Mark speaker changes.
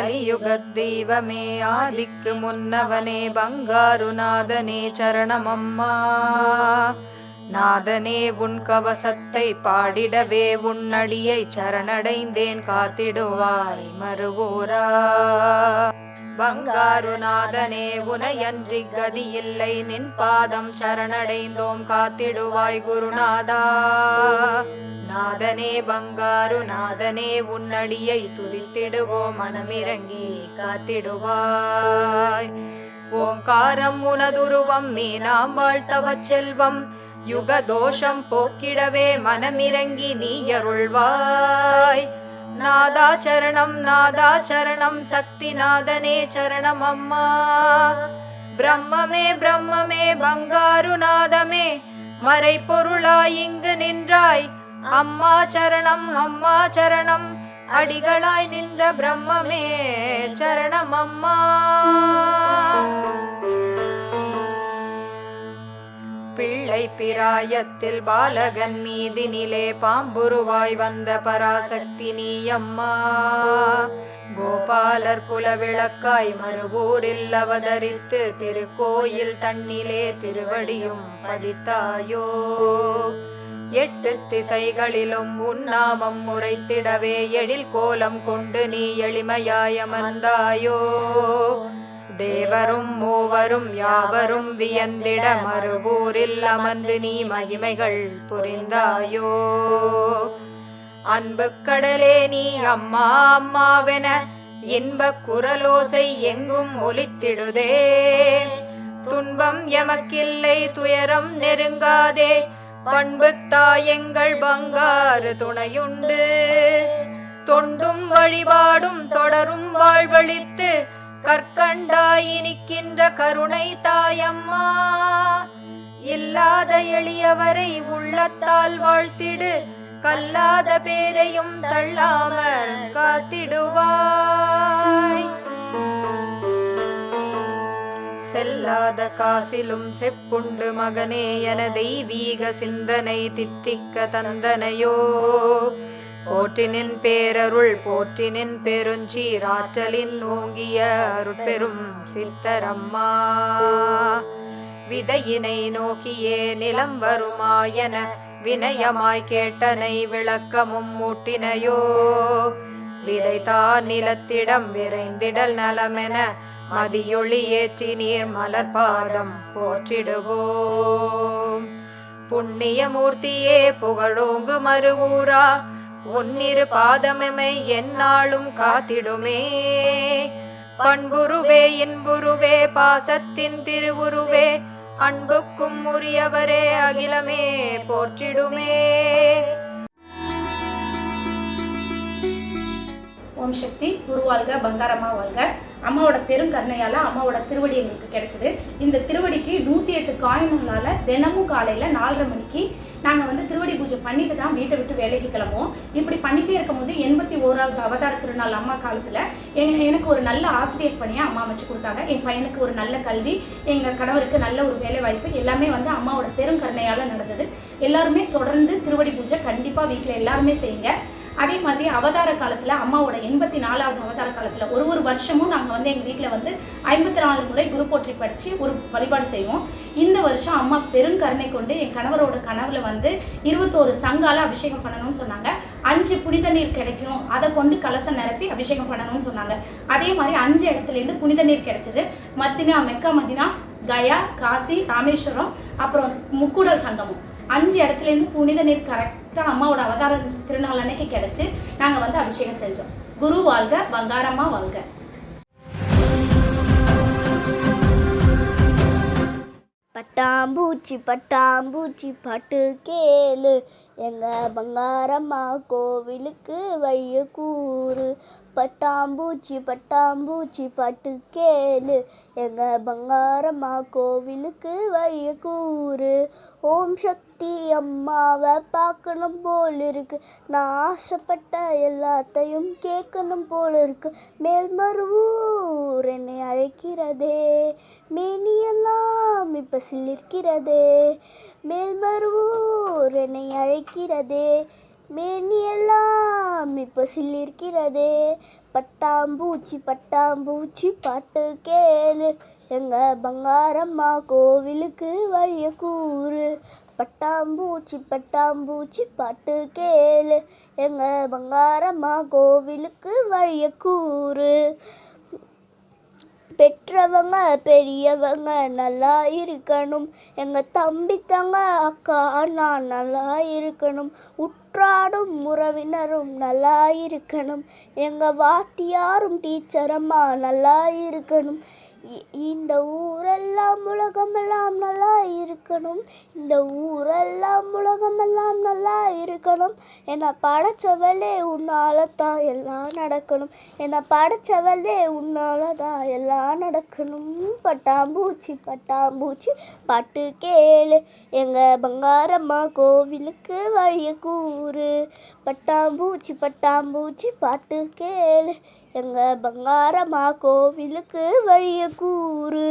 Speaker 1: கலியுகத்தெய்வமே ஆதிக்கு முன்னவனே பங்காருநாதனே சரணமம்மா. நாதனே உன் கவசத்தை பாடிடவே உன்னடியை சரணடைந்தேன் காத்திடுவாய் மறுவோரா. பங்காருநாதனே உனையன்றி கதியில்லை நின் பாதம் சரணடைந்தோம் காத்திடுவாய் குருநாதா. நாதனே பங்காரு நாதனே உன்னடியை துதித்திடுவோ மனமிறங்கி காத்திடுவாய். ஓங்காரம் உனதுருவம் மீனாம் வாழ்த்தவச் செல்வம் யுக தோஷம் போக்கிடவே மனமிறங்கி நீ அருள்வாய். நாதா சரணம் நாதா சரணம் சக்தி நாதனே சரணம் அம்மா. பிரம்மமே பிரம்மமே பங்காரு நாதமே மறைப்பொருளாய் இங்கு நின்றாய். அம்மா சரணம் அம்மா சரணம். அடிகளாய் நின்ற பிரம்மமே சரணம் அம்மா. பிள்ளை பிராயத்தில் பாலகன் மீதினிலே பாம்புருவாய் வந்த பராசக்தி நீ அம்மா. கோபாலர் குல விளக்காய் மறுவூரில் அவதரித்து திருக்கோயில் தன்னிலே திருவடியும் பதித்தாயோ. எட்டு திசைகளிலும் உன்னாமம் முறைத்திடவே எழில் கோலம் கொண்டு நீ எளிமையாயமர்ந்தாயோ தேவரும் மூவரும் யாவரும் வியந்திட மறுபூரில் அமர்ந்து நீ மகிமைகள் புரிந்தாயோ. அன்பு கடலே நீ அம்மா அம்மாவென இன்பக் குரலோசை எங்கும் ஒலித்திடுதே. துன்பம் எமக்கில்லை துயரம் நெருங்காதே. பண்பு தாயங்கள் பங்காறு துணையுண்டு. தொண்டும் வழிபாடும் தொடரும் வாழ்வழித்து கற்கண்டாயினிக்கின்ற கருணை தாயம்மா. இல்லாத எளியவரை உள்ளத்தால் வாழ்த்திடு கல்லாத பேரையும் தள்ளாமற் காத்திடுவாய். செல்லாத காசிலும் செப்புண்டு மகனே என தெய்வீக சிந்தனை தித்திக்க தந்தனையோ. போற்றினின் பேரருள் போற்றினின் பெருஞ்சீராற்றலின் ஓங்கிய அருட்பெரும் சித்தரம்மா. விதையினை நோக்கியே நிலம் வருமாயன வினயமாய் கேட்டனை விளக்கமும் மூட்டினையோ விதைதான் நிலத்திடம் விரைந்திடல் நலமென மதியொளி ஏற்றி நீர் மலர் பாதம் போற்றிடுவோம். புண்ணியமூர்த்தியே புகழோங்கு மறுவூரா உன்னிரு பாதமெமை என்னாலும் காத்திடுமே. பண்புருவே இன்புருவே பாசத்தின் திருவுருவே அன்புக்கும் உரியவரே அகிலமே போற்றிடுமே.
Speaker 2: ஓம் சக்தி குருவாழ்க பங்காரமா வாழ்க. அம்மாவோட பெருங்கருணையால் அம்மாவோட திருவடி எங்களுக்கு கிடைச்சிது. இந்த திருவடிக்கு நூற்றி எட்டு காயின்களால் தினமும் காலையில் நாலரை மணிக்கு நாங்கள் வந்து திருவடி பூஜை பண்ணிட்டு தான் வீட்டை விட்டு வேலைக்கு கிளம்புவோம். இப்படி பண்ணிட்டே இருக்கும்போது எண்பத்தி ஓராவது அவதார திருநாள் அம்மா காலத்தில் எனக்கு ஒரு நல்ல ஆசிரியர் பணியை அம்மா வச்சு கொடுத்தாங்க. என் பையனுக்கு ஒரு நல்ல கல்வி எங்கள் கணவருக்கு நல்ல ஒரு வேலை வாய்ப்பு எல்லாமே வந்து அம்மாவோட பெருங்கருணையால் நடந்தது. எல்லாருமே தொடர்ந்து திருவடி பூஜை கண்டிப்பாக வீட்டில் எல்லாருமே செய்யுங்க. அதே மாதிரி அவதார காலத்தில் அம்மாவோட எண்பத்தி நாலாவது அவதார காலத்தில் ஒரு ஒரு வருஷமும் நாங்கள் வந்து எங்கள் வீட்டில் வந்து ஐம்பத்தி நாலு முறை குரு போற்றி படித்து ஒரு வழிபாடு செய்வோம். இந்த வருஷம் அம்மா பெருங்கருணை கொண்டு என் கணவரோட கனவுல வந்து இருபத்தோரு சங்கால அபிஷேகம் பண்ணணும்னு சொன்னாங்க. அஞ்சு புனித நீர் கிடைக்கும். அதை கொண்டு கலசம் நிரப்பி அபிஷேகம் பண்ணணும்னு சொன்னாங்க. அதே மாதிரி அஞ்சு இடத்துலேருந்து புனித நீர் கிடைச்சது. Medina Mecca Medina Gaya Kashi Rameswaram அப்புறம் முக்கூடல் சங்கமம். அஞ்சு இடத்துலேருந்து புனித நீர் கரெக்டாக அம்மாவோட அவதார திருநாள் அன்னைக்கு கிடச்சி நாங்கள் வந்து அபிஷேகம் செஞ்சோம். குரு வாழ்க பங்காரம்மா வாழ்க.
Speaker 3: பட்டாம்பூச்சி பட்டாம்பூச்சி பாட்டு கேளு. எங்க பங்காரம்மா கோவிலுக்கு வைய கூறு. பட்டாம்பூச்சி பட்டாம்பூச்சி பாட்டு கேளு. எங்க பங்காரம்மா கோவிலுக்கு வைய கூறு. ஓம் சக்தி அம்மாவை பார்க்கணும் போல் இருக்கு நான் ஆசைப்பட்ட எல்லாத்தையும் கேட்கணும் போல் இருக்கு மேல்மருவூர் என்னை அழைக்கிறதே. மேனியெல்லாம் இப்ப சிலிர்க்கிறதே. மேல்மருவூர் என்னை அழைக்கிறதே. மேனியெல்லாம் இப்போ சிலிர்க்கிறதே. பட்டாம்பூச்சி பட்டாம்பூச்சி பாட்டு கேளு. எங்க பங்காரம்மா கோவிலுக்கு வழிய கூறு. பட்டாம்பூச்சி பட்டாம்பூச்சி பாட்டு கேளு. எங்க பங்காரம்மா கோவிலுக்கு வழிய கூறு. பெற்றவங்க பெரியவங்க நல்லா இருக்கணும். எங்கள் தம்பி தங்க அக்கா நான் நல்லா இருக்கணும். உற்றாடும் உறவினரும் நல்லா இருக்கணும். எங்கள் வாத்தியாரும் டீச்சரம்மா நல்லா இருக்கணும். இ- இந்த ஊரெல்லாம் உலகமெல்லாம் நல்லா இருக்கணும். இந்த ஊரெல்லாம் உலகமெல்லாம் நல்லா இருக்கணும். என்னை படைச்சவளே உன்னால தான் எல்லாம் நடக்கணும். என்னை படைச்சவளே உன்னால தான் எல்லாம் நடக்கணும். பட்டாம்பூச்சி பட்டாம்பூச்சி பாட்டு கேளு. எங்கள் பங்காரம்மா கோவிலுக்கு வழிய கூறு. பட்டாம்பூச்சி பட்டாம்பூச்சி பாட்டு கேளு. எங்கள் பங்காரம்மா கோவிலுக்கு வழிய கூறு.